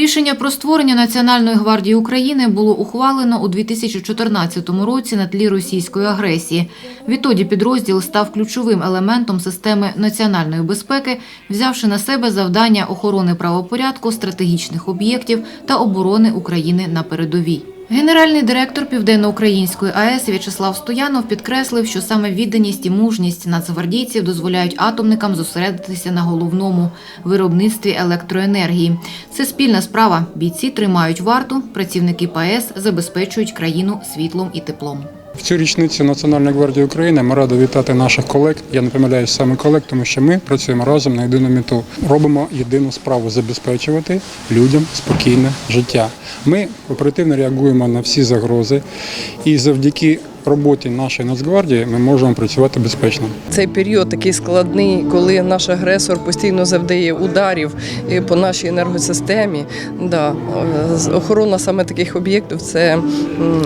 Рішення про створення Національної гвардії України було ухвалено у 2014 році на тлі російської агресії. Відтоді підрозділ став ключовим елементом системи національної безпеки, взявши на себе завдання охорони правопорядку, стратегічних об'єктів та оборони України на передовій. Генеральний директор Південноукраїнської АЕС В'ячеслав Стоянов підкреслив, що саме відданість і мужність нацгвардійців дозволяють атомникам зосередитися на головному виробництві електроенергії. Це спільна справа. Бійці тримають варту, працівники ПАЕС забезпечують країну світлом і теплом. В цю річницю Національної гвардії України ми раді вітати наших колег. Я не помиляюсь саме колег, тому що ми працюємо разом на єдину мету. Робимо єдину справу забезпечувати людям спокійне життя. Ми оперативно реагуємо на всі загрози, і завдяки роботі нашої Нацгвардії ми можемо працювати безпечно. Цей період такий складний, коли наш агресор постійно завдає ударів е, по нашій енергосистемі. Да, е, охорона саме таких об'єктів це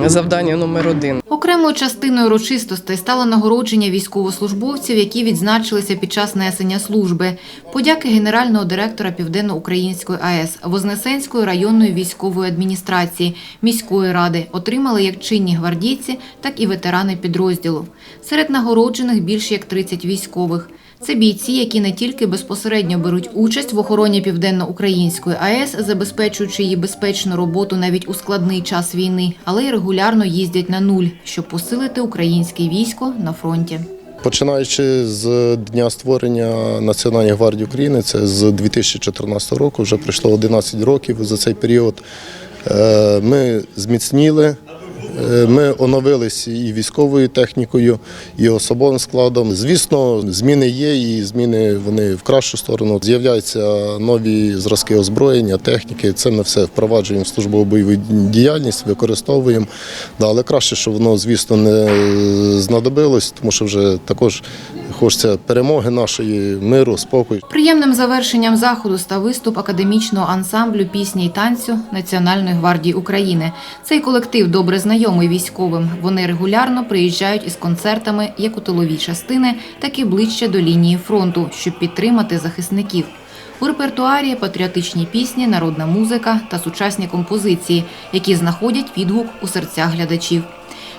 завдання номер один. Окремою частиною урочистостей стало нагородження військовослужбовців, які відзначилися під час несення служби. Подяки генерального директора Південно-Української АЕС, Вознесенської районної військової адміністрації, міської ради отримали як чинні гвардійці, так і ветерани підрозділу. Серед нагороджених більше як 30 військових. Це бійці, які не тільки безпосередньо беруть участь в охороні Південно-Української АЕС, забезпечуючи її безпечну роботу навіть у складний час війни, але й регулярно їздять на нуль, щоб посилити українське військо на фронті. Починаючи з дня створення Національної гвардії України, це з 2014 року, вже пройшло 11 років за цей період. е, Ми зміцніли, ми оновилися і військовою технікою, і особовим складом. Звісно, зміни є, і зміни вони в кращу сторону. З'являються нові зразки озброєння, техніки. Це ми все впроваджуємо в службову бойову діяльність, використовуємо. Але краще, щоб воно, звісно, не знадобилось, тому що вже також хочеться перемоги нашої, миру, спокою. Приємним завершенням заходу став виступ академічного ансамблю пісні й танцю Національної гвардії України. Цей колектив добре знайомий військовим. Вони регулярно приїжджають із концертами як у тилові частини, так і ближче до лінії фронту, щоб підтримати захисників. У репертуарі патріотичні пісні, народна музика та сучасні композиції, які знаходять відгук у серцях глядачів.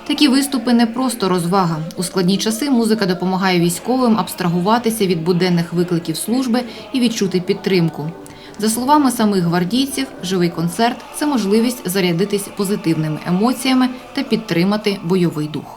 Такі виступи не просто розвага. У складні часи музика допомагає військовим абстрагуватися від буденних викликів служби і відчути підтримку. За словами самих гвардійців, живий концерт це можливість зарядитись позитивними емоціями та підтримати бойовий дух.